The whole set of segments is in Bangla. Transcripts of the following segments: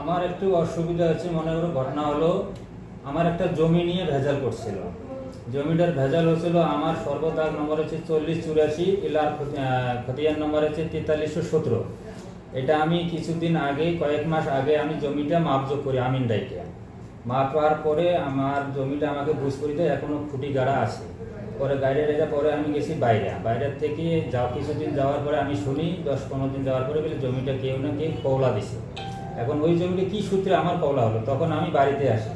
আমার একটু অসুবিধা আছে মনে করো ঘটনা হলো, আমার একটা জমি নিয়ে ভেজাল করছিল। জমিটার ভেজাল হয়েছিল, আমার সর্বদাগ নম্বর হচ্ছে চল্লিশ চুরাশি এলার খতিয়ান নম্বর হচ্ছে তেতাল্লিশশো সতেরো। এটা আমি কিছুদিন আগে, কয়েক মাস আগে আমি জমিটা মাপজোগ করি আমিন ডাইকে মাপার পরে আমার জমিটা আমাকে বুঝ করে দেয় এখনও খুঁটি গাড়া আছে। পরে গাড়ি রেজা পরে আমি গেছি বাইরে। বাইরের থেকে যাও কিছুদিন যাওয়ার পরে আমি শুনি, দশ পনেরো দিন যাওয়ার পরে বলে, জমিটা কেউ না কেউ কৌলা দিছে। এখন ওই জমিটা কি সূত্রে আমার কৌলা হলো? তখন আমি বাড়িতে আসি।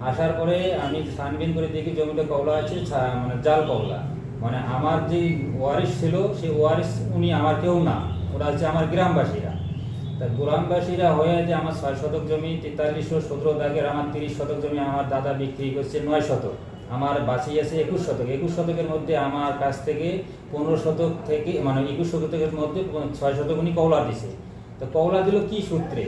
আসার পরে আমি ছানবিন করে দেখি জমিটা কৌলা আছে মানে জাল কৌলা মানে আমার যে ওয়ারিশ ছিল, সেই ওয়ারিশ উনি আমার কেউ না। ওরা হচ্ছে আমার গ্রামবাসীরা। তা গ্রামবাসীরা হয়ে যে আমার ছয় শতক জমি তেতাল্লিশশো সতেরো দাগের আমার তিরিশ শতক জমি আমার দাদা বিক্রি করছে নয় শতক। আমার বাঁচি আছে একুশ শতক। একুশ শতকের মধ্যে আমার কাছ থেকে পনেরো শতক থেকে মানে একুশ শতকের মধ্যে ছয় শতক উনি কৌলা দিছে। তো কৌলা দিল কি সূত্রে?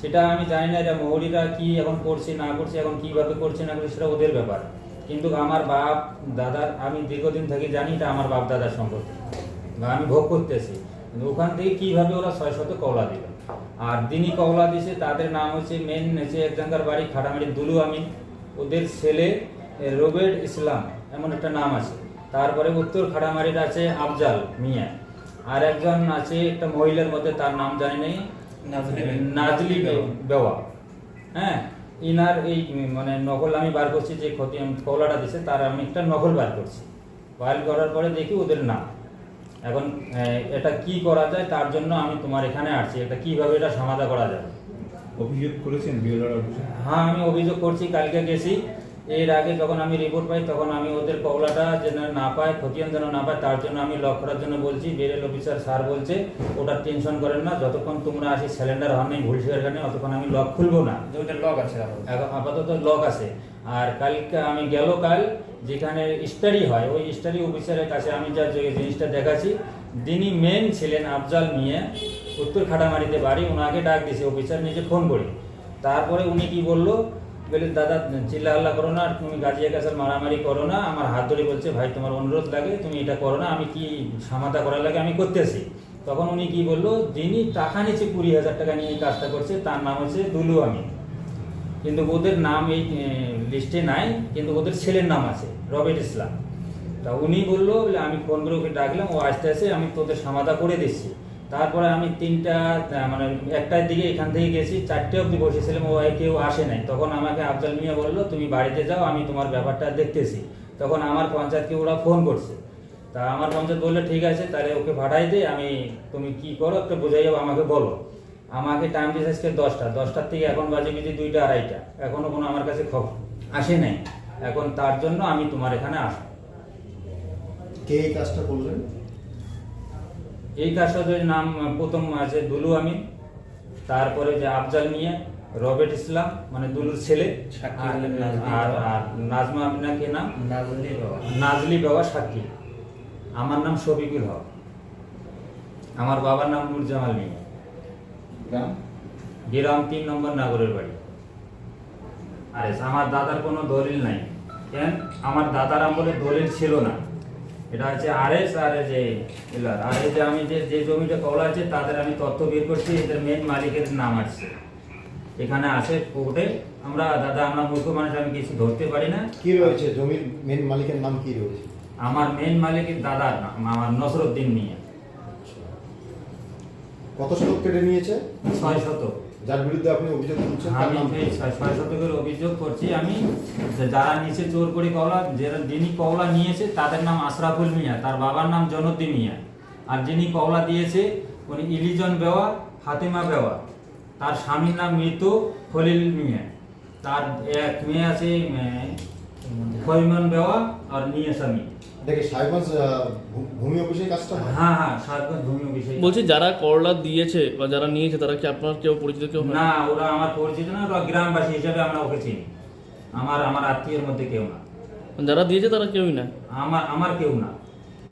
সেটা আমি জানি না যে মৌরিরা কি এখন করছে, না করছে, এখন কীভাবে করছে, না করছে, সেটা ওদের ব্যাপার। কিন্তু আমার বাপ, দাদার, আমি দীর্ঘদিন থেকে জানি এটা আমার বাপ দাদার সম্পর্কে আমি ভোগ করতেছি। ওখান থেকে কীভাবে ওরা ছয় শত কওলা দিল? আর দিনই কওলা দিছে তাদের নাম হচ্ছে মেন হচ্ছে একজনকার বাড়ি খাটামারি দুলু আমিন। ওদের ছেলে রোবেট ইসলাম এমন একটা নাম আছে। তারপরে উত্তর খাটামারির আছে আফজাল মিয়া। আর একজন আছে একটা মহিলার মধ্যে তার নাম জানি নেই। নাজলি বেওয়া। হ্যাঁ ইনার এই মানে নকল আমি বার করছি যে ক্ষতি কলাটা দিছে তার আমি একটা নকল বার করছি। বার করার পরে দেখি ওদের নাম। এখন এটা কি করা যায় তার জন্য আমি তোমার এখানে আসছি। এটা কীভাবে এটা সমাধা করা যায়? অভিযোগ করেছেন বিএলআর অফিসে? হ্যাঁ আমি অভিযোগ করছি কালকে গেছি। এর আগে যখন আমি রিপোর্ট পাই তখন আমি ওদের কওলাটা যেন না পায় খতিয়ান যেন না পায় তার জন্য আমি লক করার জন্য বলছি। বিএল অফিসার স্যার বলছে ওটা টেনশন করেন না যতক্ষণ তোমরা আসি সিলিন্ডার হন নাই ভুল সেখানে অতক্ষণ আমি লক খুলবো না। জমিটার লক আছে এখন আপাতত লক আছে। আর কালকে আমি গেল কাল যেখানে স্টাডি হয়, ওই স্টাডি অফিসারের কাছে আমি যা জিনিসটা দেখাচ্ছি তিনি মেন ছিলেন আফজাল মিয়া, উত্তর খাটামারিতে বাড়ি ওনাকে ডাক দিয়েছে অফিসার নিজে ফোন করে। তারপরে উনি কি বলল, বলে, দাদা চিল্লা হাল্লা করো না তুমি গাজিয়া কাছে মারামারি করো না, আমার হাত ধরে বলছে, ভাই, তোমার অনুরোধ লাগে, তুমি এটা করো না, আমি কি সামাতা করার লাগে, আমি করতেছি। তখন উনি কি বলল, যিনি টাকা নিচ্ছে কুড়ি হাজার টাকা নিয়ে এই কাজটা করছে, তার নাম হচ্ছে দুলু আমিন। কিন্তু ওদের নাম এই লিস্টে নাই, কিন্তু ওদের ছেলের নাম আছে, রবেট ইসলাম। তা উনি বলল, বলে, আমি ফোন করে ওকে ডাকলাম, ও আস্তে আস্তে আমি তোদের সমাধা করে দিচ্ছি। তারপরে আমি তিনটা মানে একটার দিকে এখান থেকে গেছি, চারটে অবধি বসেছিলাম, ও কেউ আসে নাই। তখন আমাকে আফজাল মিয়া বলল, তুমি বাড়িতে যাও, আমি তোমার ব্যাপারটা দেখতেছি। তখন আমার পঞ্চায়েতকে ওরা ফোন করছে। তা আমার পঞ্চায়েত বলল, ঠিক আছে, তাহলে ওকে পাঠাই দে, আমি, তুমি কি করো, একটা বোঝাই আমাকে বলো। আমাকে টাইম দিয়েছে আজকে দশটা। দশটার থেকে এখন বাজে বিধি দুইটা আড়াইটা। এখনও কোনো আমার কাছে খবর আসে নাই। এখন তার জন্য আমি তোমার এখানে আসব। কে এই কাজটা করলেন? এই কাজটা যে নাম প্রথম আছে দুলু আমি তারপরে যে আফজাল মিয়া রবেট ইসলাম মানে দুলুর ছেলে আর- আর আর নাজমা আমিনা কে নাম নাজলি নাজলি বাবা সাক্ষী। আমার নাম শফিকুল হক। আমার বাবার নাম নুরজামাল মিয়া। গ্রাম? গ্রাম তিন নম্বর নাগরের বাড়ি। আরে আমার দাদার কোনো দলিল নাই। কেন? আমার দাদার আমলে দলিল ছিল না। এটা হচ্ছে আরএস আর যে আর যে আমি যে যে জমিটা কলা আছে তাদের আমি তথ্য বের করছি এদের মেন মালিকের নাম আসছে এখানে আছে কোর্টে আমরা দাদা আমরা মূর্খ মানুষ আমি কিছু ধরতে পারি না। কি রয়েছে? জমির মেন মালিকের নাম কি রয়েছে? আমার মেন মালিকের দাদার নাম আমার নসরুদ্দিন নিয়ে কত শতক কেটে নিয়েছে? ছয় শতক। যার বিরুদ্ধে আপনি অভিযোগ করছেন আমি এই ছয় ছয় শতকের অভিযোগ করছি আমি যারা নিচে চোর করে কওলা যারা যিনি কওলা নিয়েছে তাদের নাম আশরাফুল মিয়া তার বাবার নাম জনদ্দি মিয়া। আর যিনি কওলা দিয়েছে উনি ইলিজন বেওয়া ফাতেমা বেওয়া। তার স্বামীর নাম মৃত খলিল মিয়া। তার এক মেয়ে আছে ফরিমন বেওয়া আর নিয়ে স্বামী। দেখে সাহেবগঞ্জ ভূমি অফিসে কাজটা হ্যাঁ? হ্যাঁ সারগঞ্জ ভূমি বিষয় বলছি যারা করলা দিয়েছে বা যারা নিয়েছে তারা কি আপনার কেউ পরিচিত কেউ হয়? না ওরা আমার পরিচিত না ওরা গ্রামবাসী হিসাবে আমরা ওকে চিনি। আমার আমার আত্মীয়ের মধ্যে কেউ না। যারা দিয়েছে তারা কেউই না? আমার আমার কেউ না।